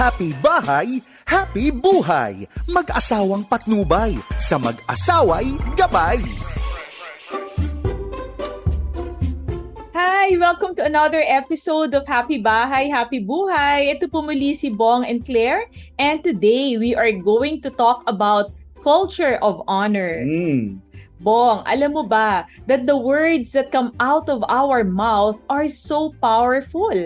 Happy bahay, happy buhay. Mag-asawang patnubay, sa mag-asaway gabay. Hi! Welcome to another episode of Happy Bahay, Happy Buhay. Ito po muli si Bong and Claire. And today, we are going to talk about culture of honor. Mm. Bong, alam mo ba that the words that come out of our mouth are so powerful?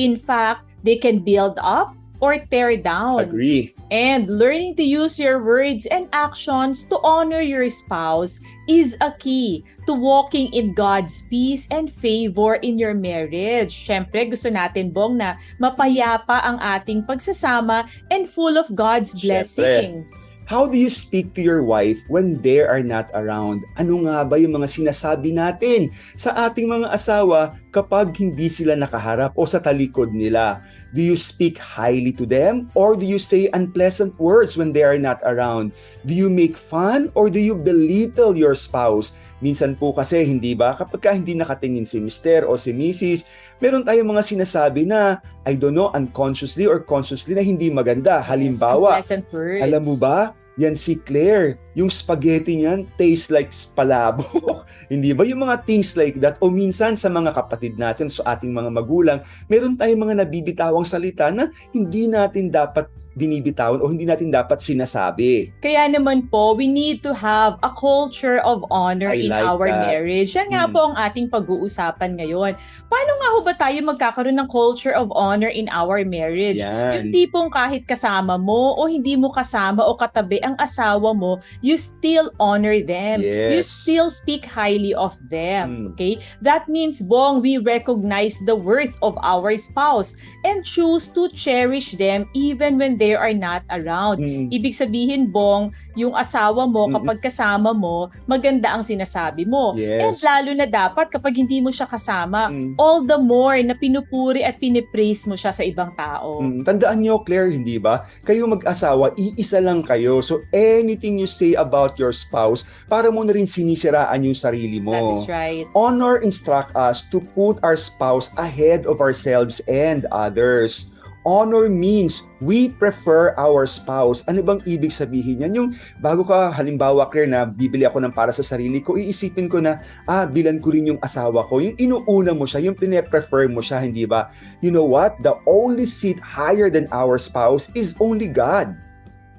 In fact, they can build up or tear down. Agree. And learning to use your words and actions to honor your spouse is a key to walking in God's peace and favor in your marriage. Siyempre, gusto natin, Bong, na mapayapa ang ating pagsasama and full of God's Siyempre. blessings. How do you speak to your wife when they are not around? Ano nga ba yung mga sinasabi natin sa ating mga asawa kapag hindi sila nakaharap o sa talikod nila? Do you speak highly to them or do you say unpleasant words when they are not around? Do you make fun or do you belittle your spouse? Minsan po kasi, hindi ba, kapag ka hindi nakatingin si Mr. o si Mrs., meron tayong mga sinasabi na, I don't know, unconsciously or consciously na hindi maganda. Halimbawa, Yes, alam mo ba, yan si Claire, yung spaghetti niyan tastes like palabok. Hindi ba? Yung mga things like that. O minsan sa mga kapatid natin, sa ating mga magulang, meron tayong mga nabibitawang salita na hindi natin dapat binibitawan o hindi natin dapat sinasabi. Kaya naman po, we need to have a culture of honor I in like our that. marriage. Yan nga Mm. po ang ating pag-uusapan ngayon. Paano nga ho ba tayo magkakaroon ng culture of honor in our marriage? Yung Yan. tipong kahit kasama mo o hindi mo kasama o katabi ang asawa mo, you still honor them. You Yes. still speak highly of them. Mm. Okay? That means, Bong, we recognize the worth of our spouse and choose to cherish them even when they are not around. Mm. Ibig sabihin, Bong, yung asawa mo, Mm-mm. kapag kasama mo, maganda ang sinasabi mo. And Yes. lalo na dapat kapag hindi mo siya kasama, Mm. all the more na pinupuri at pinipraise mo siya sa ibang tao. Mm, tandaan nyo, Claire, hindi ba? Kayo mag-asawa, iisa lang kayo. So anything you say about your spouse, para mo na rin sinisiraan yung sarili mo. That is right. Honor instruct us to put our spouse ahead of ourselves and others. Honor means we prefer our spouse. Ano bang ibig sabihin yan? Yung bago ka, halimbawa, Claire, na bibili ako ng para sa sarili ko, iisipin ko na, ah, bilan ko rin yung asawa ko. Yung inuuna mo siya, yung pine-prefer mo siya, hindi ba? You know what? The only seat higher than our spouse is only God.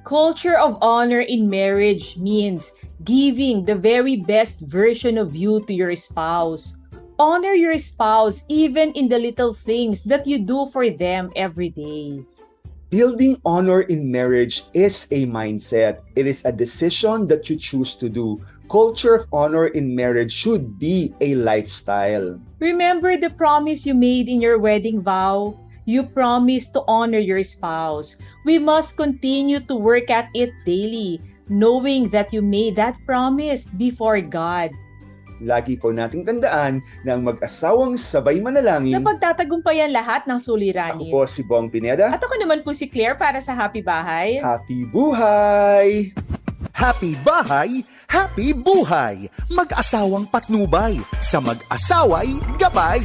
Culture of honor in marriage means giving the very best version of you to your spouse. Honor your spouse even in the little things that you do for them every day. Building honor in marriage is a mindset. It is a decision that you choose to do. Culture of honor in marriage should be a lifestyle. Remember the promise you made in your wedding vow? You promised to honor your spouse. We must continue to work at it daily, knowing that you made that promise before God. Lagi po nating tandaan na ang mag-asawang sabay manalangin. Na pagtatagumpayan lahat ng Ako suliranin. po si Bong Pineda. At ako naman po si Claire para sa Happy Bahay. Happy buhay! Happy bahay, happy buhay. Mag-asawang patnubay, sa mag-asaway gabay.